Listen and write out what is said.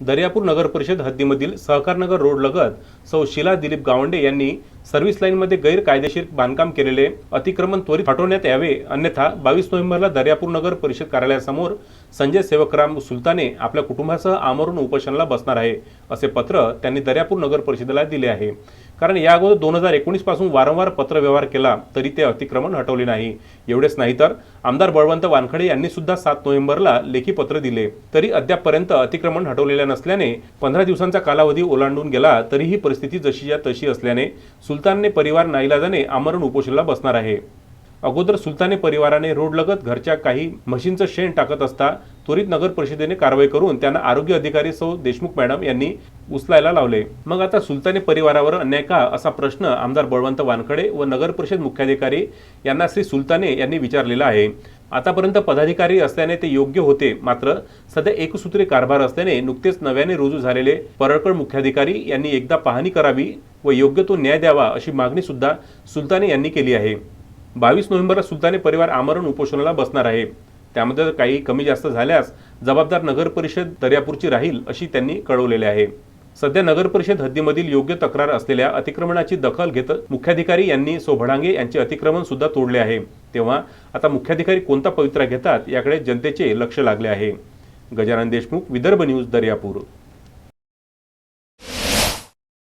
दर्यापूर नगर परिषद हद्दीमधील सहकारनगर रोडलगत सौ शिला दिलीप गावंडे यांनी सर्व्हिस लाईनमध्ये गैरकायदेशीर बांधकाम केलेले अतिक्रमण त्वरित हटवण्यात यावे अन्यथा बावीस नोव्हेंबरला दर्यापूर नगर परिषद कार्यालयासमोर संजय सेवकराम सुलताने आपल्या कुटुंबासह आमरून उपोषणाला बसणार आहे असे पत्र त्यांनी दर्यापूर नगर परिषदेला दिले आहे. कारण या अगोदर दोन हजार एकोणीसपासून वारंवार पत्रव्यवहार केला तरी ते अतिक्रमण हटवले नाही. एवढेच नाही तर आमदार बळवंत वानखडे यांनी सुद्धा सात नोव्हेंबरला लेखी पत्र दिले. तरी अद्यापपर्यंत अतिक्रमण हटवलेल्या नसल्याने पंधरा दिवसांचा कालावधी ओलांडून गेला तरीही परिस्थिती जशीच्या तशी असल्याने सुलतानने परिवार नाईलाजाने आमरण उपोषणाला बसणार आहे. अगोदर सुलताने परिवाराने रोडलगत घरच्या काही म्हशींचं शेण टाकत असता त्वरित नगर परिषदेने कारवाई करून त्यांना आरोग्य अधिकारी सौ देशमुख मॅडम यांनी उचलायला लावले. मग आता सुलताने परिवारावर अन्याय का? असा प्रश्न आमदार बळवंत वानखडे व नगर परिषद मुख्याधिकारी यांना श्री सुलताने यांनी विचारलेला आहे. आतापर्यंत पदाधिकारी असल्याने ते योग्य होते. मात्र सध्या एकसूत्री कारभार असल्याने नुकतेच नव्याने रुजू झालेले परळकड मुख्याधिकारी यांनी एकदा पाहणी करावी व योग्य तो न्याय द्यावा अशी मागणी सुद्धा सुलताने यांनी केली आहे. बावीस नोव्हेंबरला सुलताने परिवार आमरण उपोषणाला बसणार आहे. त्यामध्ये जर काही कमी जास्त झाल्यास जबाबदार नगर परिषद दर्यापूरची राहील अशी त्यांनी कळवलेले आहे. सध्या नगर परिषद हद्दीमधील योग्य तक्रार असलेल्या अतिक्रमणाची दखल घेत मुख्याधिकारी यांनी सोभडांगे यांचे अतिक्रमण सुद्धा तोडले आहे. तेव्हा आता मुख्याधिकारी कोणता पवित्रा घेतात याकडे जनतेचे लक्ष लागले आहे. गजानन देशमुख विदर्भ न्यूज दर्यापूर.